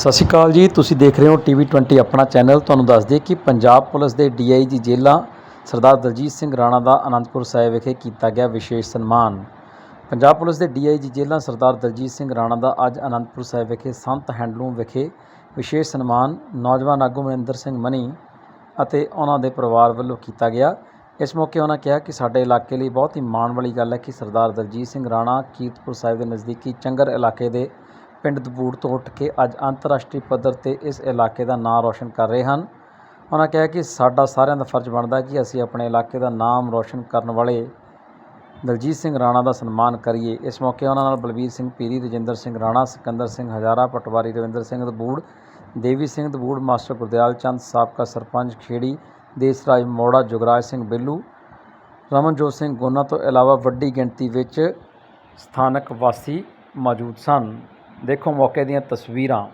ਸਤਿ ਸ਼੍ਰੀ ਅਕਾਲ ਜੀ, ਤੁਸੀਂ ਦੇਖ ਰਹੇ ਹੋ ਟੀਵੀ 20 ਆਪਣਾ ਚੈਨਲ ਤੁਹਾਨੂੰ ਦੱਸ ਦਈਏ ਕਿ ਪੰਜਾਬ ਪੁਲਿਸ ਦੇ ਡੀਆਈਜੀ ਜੇਲ੍ਹਾਂ ਸਰਦਾਰ ਦਲਜੀਤ ਸਿੰਘ ਰਾਣਾ ਦਾ ਅਨੰਦਪੁਰ ਸਾਹਿਬ ਵਿਖੇ ਕੀਤਾ ਗਿਆ ਵਿਸ਼ੇਸ਼ ਸਨਮਾਨ। ਪੰਜਾਬ ਪੁਲਿਸ ਦੇ ਡੀਆਈਜੀ ਜੇਲ੍ਹਾਂ ਸਰਦਾਰ ਦਲਜੀਤ ਸਿੰਘ ਰਾਣਾ ਦਾ ਅੱਜ ਅਨੰਦਪੁਰ ਸਾਹਿਬ ਵਿਖੇ ਸੰਤ ਹੈਂਡਲੂਮ ਵਿਖੇ ਵਿਸ਼ੇਸ਼ ਸਨਮਾਨ। ਨੌਜਵਾਨ ਆਗੂ ਮਨਿੰਦਰ ਸਿੰਘ ਮਨੀ ਅਤੇ ਉਹਨਾਂ ਦੇ ਪਰਿਵਾਰ ਵੱਲੋਂ ਕੀਤਾ ਗਿਆ। ਇਸ ਮੌਕੇ ਉਹਨਾਂ ਕਿਹਾ ਕਿ ਸਾਡੇ ਇਲਾਕੇ ਲਈ ਬਹੁਤ ਹੀ ਮਾਣ ਵਾਲੀ ਗੱਲ ਹੈ ਕਿ ਸਰਦਾਰ ਦਲਜੀਤ ਸਿੰਘ ਰਾਣਾ ਕੀਰਤਪੁਰ ਸਾਹਿਬ ਦੇ ਨਜ਼ਦੀਕੀ ਚੰਗਰ ਇਲਾਕੇ ਦੇ ਪਿੰਡ ਦਬੂੜ ਤੋਂ ਉੱਠ ਕੇ ਅੱਜ ਅੰਤਰਰਾਸ਼ਟਰੀ ਪੱਧਰ ਤੇ ਇਸ ਇਲਾਕੇ ਦਾ ਨਾਂ ਰੌਸ਼ਨ ਕਰ ਰਹੇ ਹਨ। ਉਹਨਾਂ ਕਿਹਾ ਕਿ ਸਾਡਾ ਸਾਰਿਆਂ ਦਾ ਫਰਜ਼ ਬਣਦਾ ਕਿ ਅਸੀਂ ਆਪਣੇ ਇਲਾਕੇ ਦਾ ਨਾਮ ਰੌਸ਼ਨ ਕਰਨ ਵਾਲੇ ਦਲਜੀਤ ਸਿੰਘ ਰਾਣਾ ਦਾ ਸਨਮਾਨ ਕਰੀਏ। ਇਸ ਮੌਕੇ ਉਹਨਾਂ ਨਾਲ ਬਲਬੀਰ ਸਿੰਘ ਪੀਰੀ, ਰਜਿੰਦਰ ਸਿੰਘ ਰਾਣਾ, ਸਿਕੰਦਰ ਸਿੰਘ ਹਜ਼ਾਰਾ, ਪਟਵਾਰੀ ਰਵਿੰਦਰ ਸਿੰਘ ਦਬੂੜ, ਦੇਵੀ ਸਿੰਘ ਦਬੂੜ, ਮਾਸਟਰ ਗੁਰਦਿਆਲ ਚੰਦ, ਸਾਬਕਾ ਸਰਪੰਚ ਖੇੜੀ, ਦੇਸਰਾਜ ਮੋੜਾ, ਜੁਗਰਾਜ ਸਿੰਘ ਬਿੱਲੂ, ਰਮਨਜੋਤ ਸਿੰਘ ਗੋਨਾ ਤੋਂ ਇਲਾਵਾ ਵੱਡੀ ਗਿਣਤੀ ਵਿੱਚ ਸਥਾਨਕ ਵਾਸੀ ਮੌਜੂਦ ਸਨ। ਦੇਖੋ ਮੌਕੇ ਦੀਆਂ ਤਸਵੀਰਾਂ।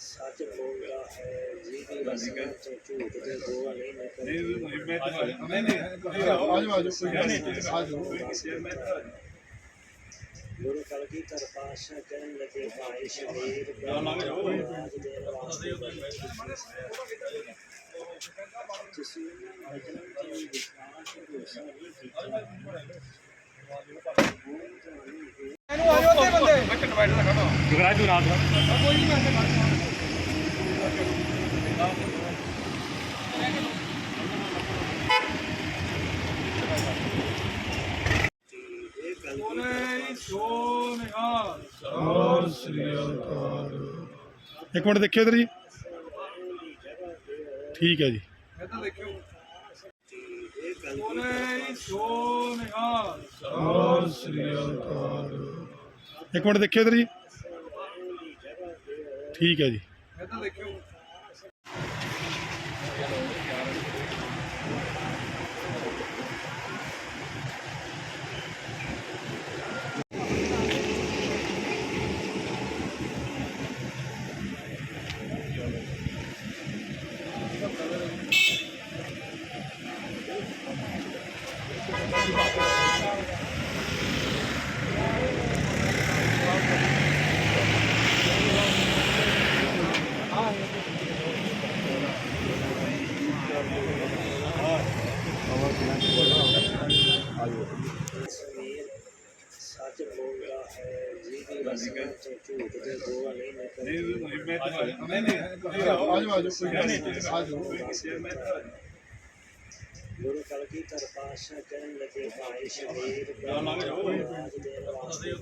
ਸੱਚ ਬੋਲਦਾ ਹੈ ਜਿਹਦੀ ਰਸਮ ਤੋਂ ਝੂਠ ਦੇ ਨਹੀਂ ਨਿਕਲਦੇ ਗੁਰੂ ਕਲਗੀ ਧਰ ਪਾਸ਼ਾ ਕਹਿਣ ਲੱਗੇ ਭਾਈ ਦੇ ਵਾਸਤੇ ਤੁਸੀਂ ਭਜਨ ਦੀ ਵਿਸ਼ਵਾਸ ਭਰੋਸਾ ਨਹੀਂ ਕੀਤਾ ਇਹ ਕਲਗੀ ਇੱਕ ਮਿੰਟ ਦੇਖਿਓ ਇਧਰ ਜੀ। ਠੀਕ ਹੈ ਜੀ। ਇਹ ਕਲਗੀ ਇੱਕ ਮਿੰਟ ਦੇਖਿਓ ਇਧਰ ਜੀ। ਠੀਕ ਹੈ ਜੀ। ਤਸਵੀਰ ਸੱਚ ਬੋਲਦਾ ਹੈ ਜਿਹਦੀ ਰਸਮ ਤੋਂ ਝੂਠ ਦੇ ਦੋ ਨਹੀਂ ਨਿਕਲਦੇ ਗੁਰੂ ਕਲਗੀ ਧਰ ਪਾਸ਼ਾ ਕਹਿਣ ਲੱਗੇ ਭਾਈ ਸ਼ਬੀਰ ਰਾਜ ਦੇ ਵਾਸਤੇ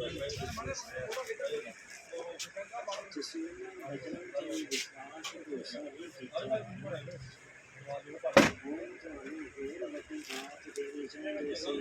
ਤੁਸੀਂ ਭਜਨ ਦੀ ਵਿਸ਼ਵਾਸ ਭਰੋਸਾ ਨਹੀਂ ਕੀਤਾ ਹੁਣ ਤੁਹਾਨੂੰ ਹੋਰ ਵੱਡੀ ਬਾਤ ਦੇਣੀ ਚਾਹੁੰਦੇ ਸੀ